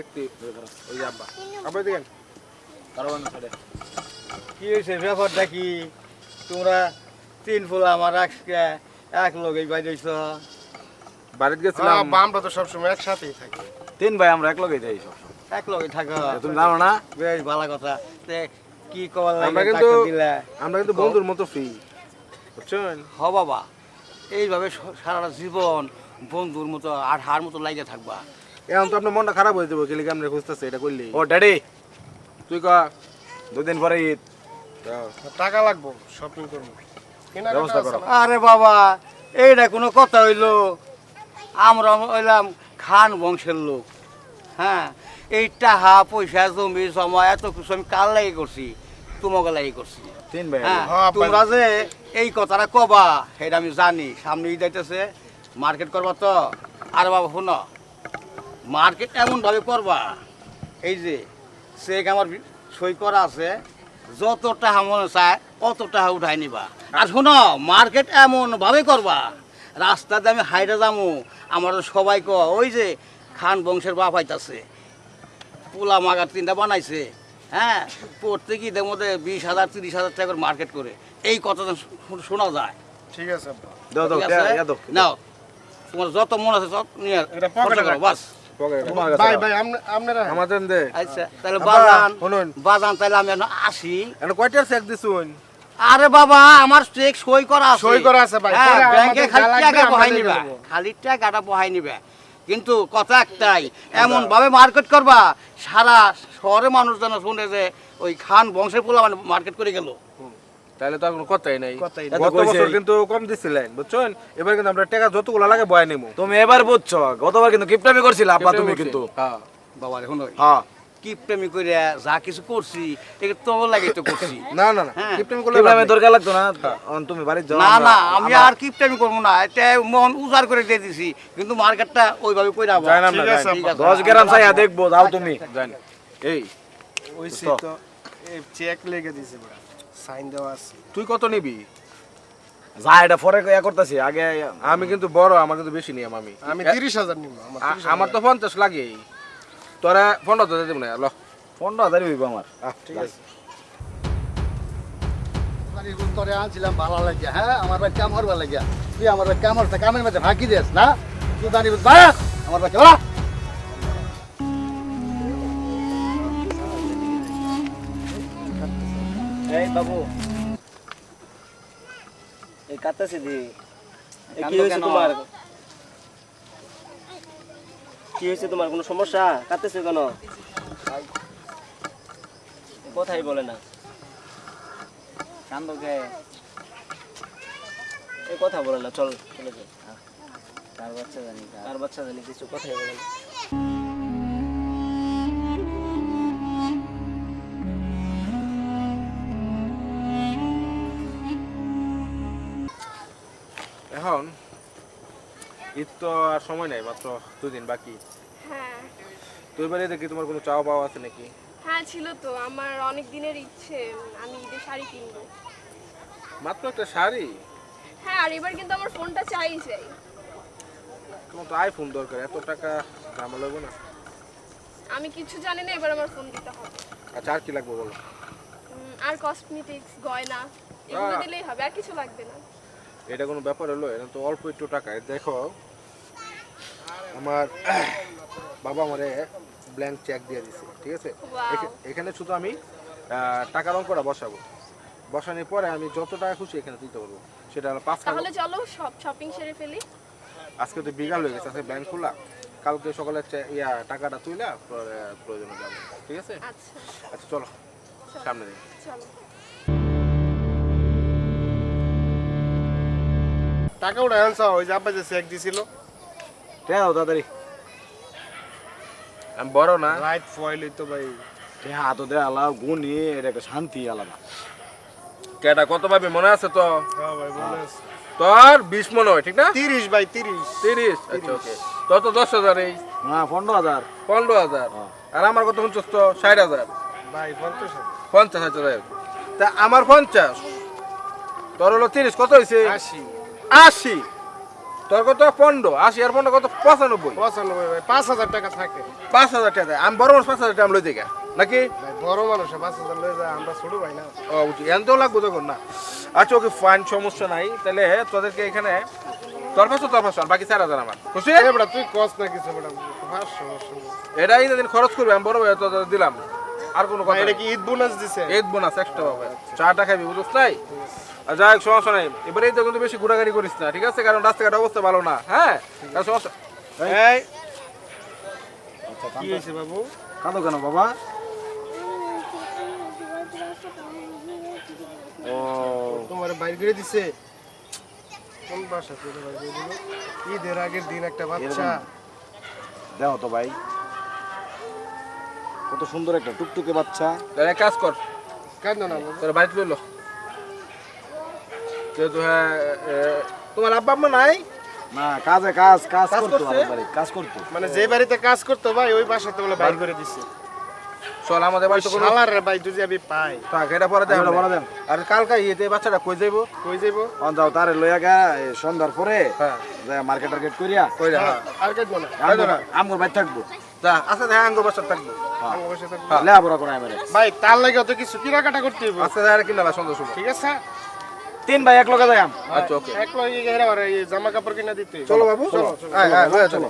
দেখতে ওই যে আব্বা। আব্বা দেখেন কি হয়েছে? ব্যাপারটা কি? তোমরা তিন ফুল আমার আজকে এক বাইরেছ বাড়িতে গেছিলাম। আমরা তো সবসময় একসাথেই থাকি। তিন ভাই আমরা এক লগে যাই সব এক লগে থাকো। তুমি জানো না? বেশ ভালো কথা। তে কি কবার আমরা লাগে কিন্তু টাকা দিলা? আমরা কিন্তু বন্ধুর মতো ফ্রি বুঝছেন? হ বাবা। এইভাবে স- সারাটা জীবন বন্ধুর মতো আর হার মতো লাগে থাকবা। এখন তো আপনার মনটা খারাপ হয়ে যাব কেলে কেমন খুঁজতেছে এটা করলি। ও ড্যাডি। তুই কা দুদিন পরে ঈদ। টাকা লাগবো শপিং করব। ব্যবস্থা করো। আরে বাবা এইটা কোনো কথা হইল। আমরা হইলাম খান বংশের লোক। হ্যাঁ এই টাকা পয়সা জমি জমা এত কিছু আমি কার লাগে করছি? তোমাকে লাগে করছি। তিন ভাই। হ্যাঁ হ্যাঁ, তোমরা যে এই কথাটা কবা সেটা আমি জানি। সামনে ঈদ আইতেছে মার্কেট করবা তো? আর বাবা শুনো। মার্কেট এমনভাবে করবা। এই যে চেক আমার সই করা আছে যত টাকা মনে চায় অত টাকা উঠাই নিবা। আর শোনো মার্কেট এমনভাবে করবা রাস্তাতে আমি হাইটে যাব আমার সবাই ক ওই যে খান বংশের বাপ আইতাছে পোলা মাগার তিনটা বানাইছে হ্যাঁ প্রত্যেক ঈদের মধ্যে বিশ হাজার তিরিশ হাজার টাকা করে মার্কেট করে। এই কথাটা শোনা যায়। ঠিক আছে? ইয়া নাও তোমার যত মন আছে সব নিয়ে এটা পকেটে খরচা করো, রাখ। বাস। ভাই ভাই আপনারা আমাদের দে। আচ্ছা তাহলে বাজান শুনুন। বাজান তাহলে আমি আসি। এখন কয়টার চেক দিছুন? আরে বাবা আমার চেক সই করা আছে। সই করা আছে ভাই। হ্যাঁ, ব্যাংকে খালি টাকা বহাই নিবা। খালি টাকাটা বহাই নিবে। কিন্তু কথা একটাই এমন ভাবে মার্কেট করবা সারা শহরে মানুষ যেন শুনে যে ওই খান বংশের পোলা মানে মার্কেট করে গেল। তাহলে তো আর কোনো কথাই নাই। কথাই নাই। গত বছর কিন্তু কম দিছিলেন বুঝছেন? এবার কিন্তু আমরা টাকা যতগুলো লাগে বয় নেব তুমি এবার বুঝছ গতবার কিন্তু কিপটামি করছিল আব্বা তুমি কিন্তু। হ্যাঁ। বাবা এখন হ্যাঁ। কি প্রেমী করে যা কিছু করছি এটা তোমার লাগে তো করছি। না না না হ্যাঁ। কিপটেমি করলে কিপটামি লাভ নেই। দরকার লাগতো না? এখন তুমি বাড়ি যাও না না আমি আমরা- আর কিপটামি করব না। এটা মন উজাড় করে দিয়ে দিছি কিন্তু মার্কেটটা ওইভাবে কইরা যায় না আমরা, ঠিক আছে না। ঠিক আছে দশ গ্রাম চাইয়া দেখব যাও তুমি। জানি এই ওই বুঝতো? তো চেক লেগে দিছে সাইন দেওয়া আছে। তুই কত নিবি? যা এটা পরে ইয়া করতেছি আগে আমি কিন্তু বড় আমার কিন্তু বেশি নিয়ম আমি। আমি তিরিশ হাজার নিবো আমার আ- 30,000 আমার তো পঞ্চাশ লাগে তোরা পনেরো হাজার দেবো না ল। পনেরো হাজারই হইব আমার। আহ, ঠিক আছে। তোরে আনছিলাম ভালো লাগিয়া হ্যাঁ? আমার ভাই কাম হরবার লাগিয়া। তুই আমার ভাই কাম হরতে কামের মধ্যে ফাঁকি দিস না? তুই জানি আমার ভাই এই বাবু। এই কাটতেছি দি। কি হয়েছে তোমার? কি হয়েছে তোমার? কোনো সমস্যা? কাটতেছো কেন? কথাই বলে না। কান্দকে এই কথা বলে না চল চলে যাই। তার বাচ্চা জানি আর বাচ্চা জানি কিছু কথাই বলে না। ঈদ তো আর সময় নাই মাত্র দুদিন বাকি। হ্যাঁ। তো এবারে দেখি তোমার কোনো চাওয়া পাওয়া আছে নাকি? হ্যাঁ ছিল তো। আমার অনেক দিনের ইচ্ছে আমি ঈদের শাড়ি কিনবো। মাত্র একটা শাড়ি? হ্যাঁ আর এবার কিন্তু আমার ফোনটা চাই চাই। তোমার তো আইফোন দরকার এত টাকা দাম লাগবে না। আমি কিছু জানি না এবার আমার ফোন দিতে হবে। আচ্ছা আর কি লাগবে বলো? উম, আর কসমেটিক্স গয়না এগুলো আহ। দিলেই হবে আর কিছু লাগবে না। এটা কোনো ব্যাপার হলো? এটা তো অল্প একটু টাকা। দেখো আমার বাবা আমারে ব্ল্যাঙ্ক চেক দিয়ে দিছে ঠিক আছে. এখানে শুধু আমি টাকার অঙ্কটা বসাবো। বসানোর পরে আমি যত টাকা খুশি এখানে দিতে পারব। সেটা হলো পাঁচ টাকা তাহলে চলো সব শপিং সেরে ফেলি। আজকে তো বিকাল হয়ে গেছে আজকে ব্যাংক খোলা। কালকে সকালে ইয়া টাকাটা তুইলা পরে প্রয়োজনে যাব ঠিক আছে? আচ্ছা। আচ্ছা চলো। সামনে চলো। টাকা উঠে আনছা ওই যে আব্বা যে চেক দিছিল। দাও তাড়াতাড়ি। আমি বড় না। রাইট ফয়েল তো ভাই। হাত দে আলা গুনি এটা একটা শান্তি আলাদা। কেটা কত পাবি মনে আছে তো? হ্যাঁ ভাই মনে আছে। তোর বিশ মনে হয় ঠিক না? তিরিশ ভাই তিরিশ। তিরিশ? আচ্ছা ওকে। তোর তো দশ হাজার এই। না পনেরো হাজার। পনেরো হাজার। আর আমার কত পঞ্চাশ তো? ষাট হাজার। ভাই পঞ্চাশ হাজার। পঞ্চাশ হাজার তা আমার পঞ্চাশ। তোর হলো তিরিশ কত হয়েছে আশি। আশি। তোর কত পনেরো? আশি আর পনেরো কত? পঁচানব্বই। পঁচানব্বই ভাই পাঁচ হাজার টাকা থাকে। পাঁচ হাজার টাকা। আমি বড় মানুষ পাঁচ হাজার টাকা লই থেকে নাকি? বড় মানুষ পাঁচ হাজার লয়ে যায় আমরা ছোট ভাই না। ও বুঝি। এনতেও লাগবো তখন না। আচ্ছা ওকে ফাইন সমস্যা নাই। তাহলে তোদেরকে এখানে তোর পাঁচশো তোর পাঁচশো বাকি চার হাজার আমার। খুশি? বেটা তুই কস না কিছু বেটা এটাই দিন খরচ করবে আমি বড় ভাই তোদের দিলাম। আর কোনো কথা এটা কি ঈদ বোনাস দিছে? ঈদ বোনাস এক্সট্রা পাবে চাটা খাবি বুঝছ আর যাই হোক সমস্যা নাই। এবারে এই তো কিন্তু বেশি ঘোরাঘুরি করিস না ঠিক আছে? কারণ রাস্তাঘাট অবস্থা ভালো না হ্যাঁ? কারণ সমস্যা এই। কি হয়েছে বাবু? কাঁদো কেন বাবা? ও। তোমার বাইর করে দিছে। কোন বাসা থেকে বাইর করে দিল? ঈদের আগের দিন একটা বাচ্চা। দেখো তো ভাই। কত সুন্দর একটা টুকটুকে বাচ্চা। এক কাজ কর। কাঁদো না তোর বাড়িতে লইলো। যেহেতু হ্যাঁ তোমার আব্বা আম্মা নাই? না কাজে কাজ কাজ করতো কাজ করতো। মানে যে বাড়িতে কাজ করতো ভাই ওই বাসাতে বলে বাইর করে দিছে। চল আমাদের বাড়িতে কোনো শালার রে ভাই যদি আমি পাই। থাক এটা পরে দেখ পরে দেন। আর কালকা ইয়েতে বাচ্চাটা কই যাইবো? কই যাইবো? অন যাও তারে লইয়া গা সন্ধ্যার পরে হ্যাঁ। মার্কেট টার্গেট করিয়া কই যা হ্যাঁ। আর কাটবো না আমগর বাড়ি থাকব। যা আচ্ছা বাচ্চা থাকব। আমার বসে থাকব। লেখাপড়া করে আমার ভাই তার লাগে অত কিছু করতে হইব? আচ্ছা কিনা সন্ধ্যা ঠিক আছে? তিন ভাই এক লগে যাই আচ্ছা ওকে। এক লগে গেরা আর এই জামা কাপড় কিনা দিতে। চলো বাবু চলো। চলো চলো।